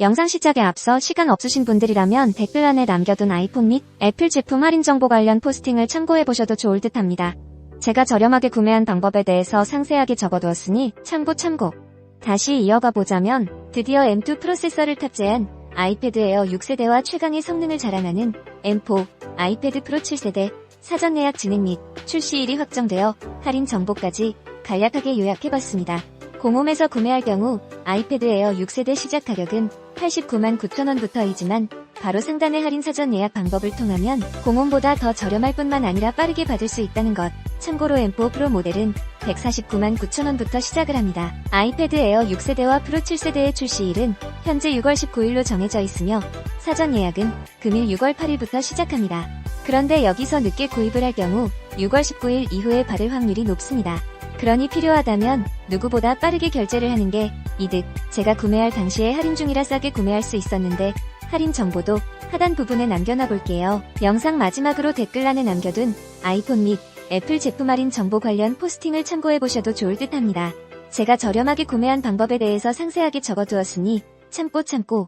영상 시작에 앞서 시간 없으신 분들이라면 댓글란에 남겨둔 아이폰 및 애플 제품 할인 정보 관련 포스팅을 참고해보셔도 좋을 듯 합니다. 제가 저렴하게 구매한 방법에 대해서 상세하게 적어두었으니 참고 참고. 다시 이어가 보자면 드디어 M2 프로세서를 탑재한 아이패드 에어 6세대와 최강의 성능을 자랑하는 M4 아이패드 프로 7세대 사전 예약 진행 및 출시일이 확정되어 할인 정보까지 간략하게 요약해봤습니다. 공홈에서 구매할 경우 아이패드 에어 6세대 시작 가격은 89만 9천원부터이지만 바로 상단의 할인 사전 예약 방법을 통하면 공홈보다 더 저렴할 뿐만 아니라 빠르게 받을 수 있다는 것. 참고로 M4 프로 모델은 149만 9천원부터 시작을 합니다. 아이패드 에어 6세대와 프로 7세대의 출시일은 현재 6월 19일로 정해져 있으며 사전 예약은 금일 6월 8일부터 시작합니다. 그런데 여기서 늦게 구입을 할 경우 6월 19일 이후에 받을 확률이 높습니다. 그러니 필요하다면 누구보다 빠르게 결제를 하는 게 이득. 제가 구매할 당시에 할인 중이라 싸게 구매할 수 있었는데 할인 정보도 하단 부분에 남겨놔 볼게요. 영상 마지막으로 댓글란에 남겨둔 아이폰 및 애플 제품 할인 정보 관련 포스팅을 참고해 보셔도 좋을 듯 합니다. 제가 저렴하게 구매한 방법에 대해서 상세하게 적어두었으니 참고 참고